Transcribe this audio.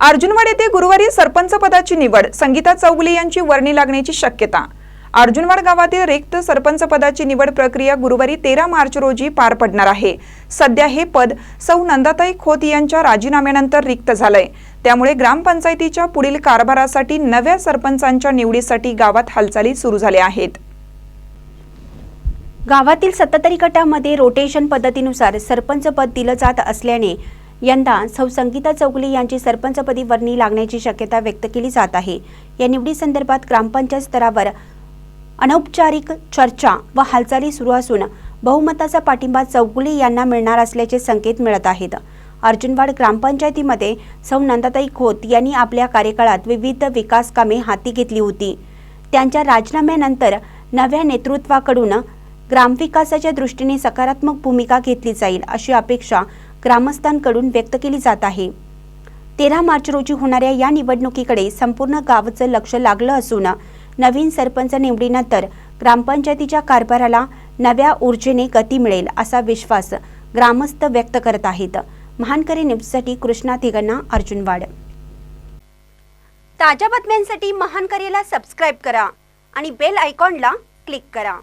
अर्जुनवाड येथे गुरुवारी सरपंच पदाची निवड संगीता चौगुले यांची वर्णी लागण्याची शक्यता. अर्जुनवाड गावातील रिक्त सरपंच पदाची निवड प्रक्रिया गुरुवारी तेरा मार्च रोजी पार पडणार आहे. सध्या हे पद सौ नंदाताई खोत यांच्या राजीनाम्यानंतर रिक्त झालंय. त्यामुळे ग्रामपंचायतीच्या पुढील कारभारासाठी नव्या सरपंचांच्या निवडीसाठी गावात हालचाली सुरू झाल्या आहेत. गावातील सत्ताधारी गटामध्ये रोटेशन पद्धतीनुसार सरपंच पद दिलं जात असल्याने यंदा सौ संगीता चौगुले यांची सरपंचपदी वर्णी लागण्याची शक्यता व्यक्त केली जात आहे. या निवडीसंदर्भात ग्रामपंचायत स्तरावर अनौपचारिक चर्चा व हालचाली सुरू असून बहुमताचा पाठिंबा चौगुले यांना मिळणार असल्याचे संकेत मिळत आहेत. अर्जुनवाड ग्रामपंचायतीमध्ये सौ नंदाताई खोत यांनी आपल्या कार्यकाळात विविध विकास कामे हाती घेतली होती. त्यांच्या राजीनाम्यानंतर नव्या नेतृत्वाकडून ग्रामविकासाच्या दृष्टीने सकारात्मक भूमिका घेतली जाईल अशी अपेक्षा ग्रामस्थांकडून व्यक्त केली जात आहे. तेरा मार्च रोजी होणाऱ्या या निवडणुकीकडे संपूर्ण गावाचं लक्ष लागलं असून नवीन सरपंच निवडीनंतर ग्रामपंचायतीच्या कारभाराला नव्या ऊर्जेने गती मिळेल असा विश्वास ग्रामस्थ व्यक्त करत आहेत. महानकरी न्यूजसाठी कृष्णा तिगण्णा अर्जुनवाड ताज्या बातम्यांसाठी महानकरीला सबस्क्राईब करा आणि बेल आयकॉनला क्लिक करा.